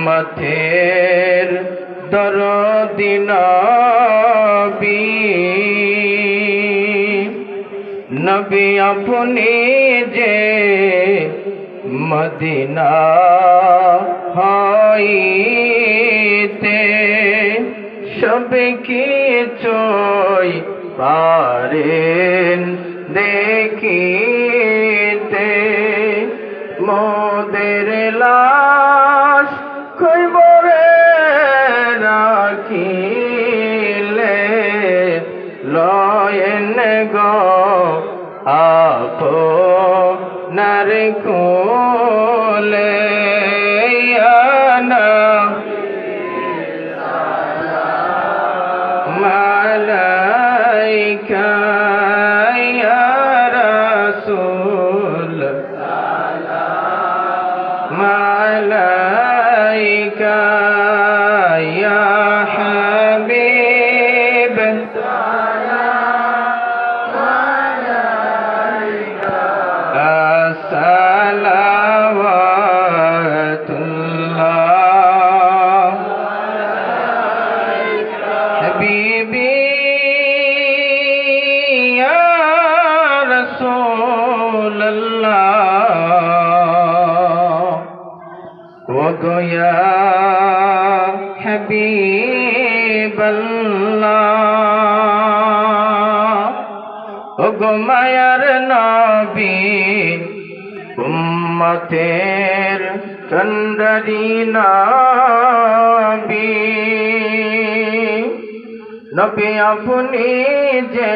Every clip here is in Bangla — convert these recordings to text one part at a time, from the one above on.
উম্মতের দরদি নবী। নবী আপনি যে মদিনা হইতে সব কিছুই পারেন দেখিতে। মোদের রাখিলে লয়েন গো আপো নার কোলে ওগো ইয়া হাবিবাল্লাহ। ওগো মায়ার নবী, উম্মতের চন্দ্রী নবী। নবী আপনি যে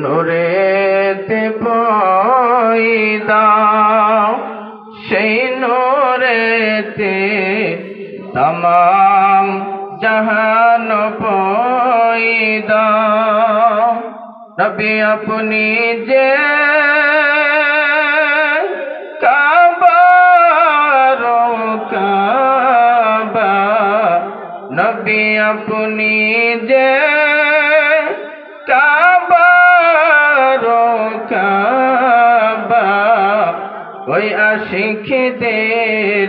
নূরেতে পয়দা সেই নূরেতে তমাম জাহান পয়দা নবী আপনি যে কাবার আপনি যে কাবার কাবা। ওই আশিখদের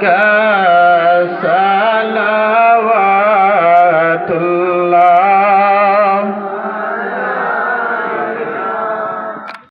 ذكاء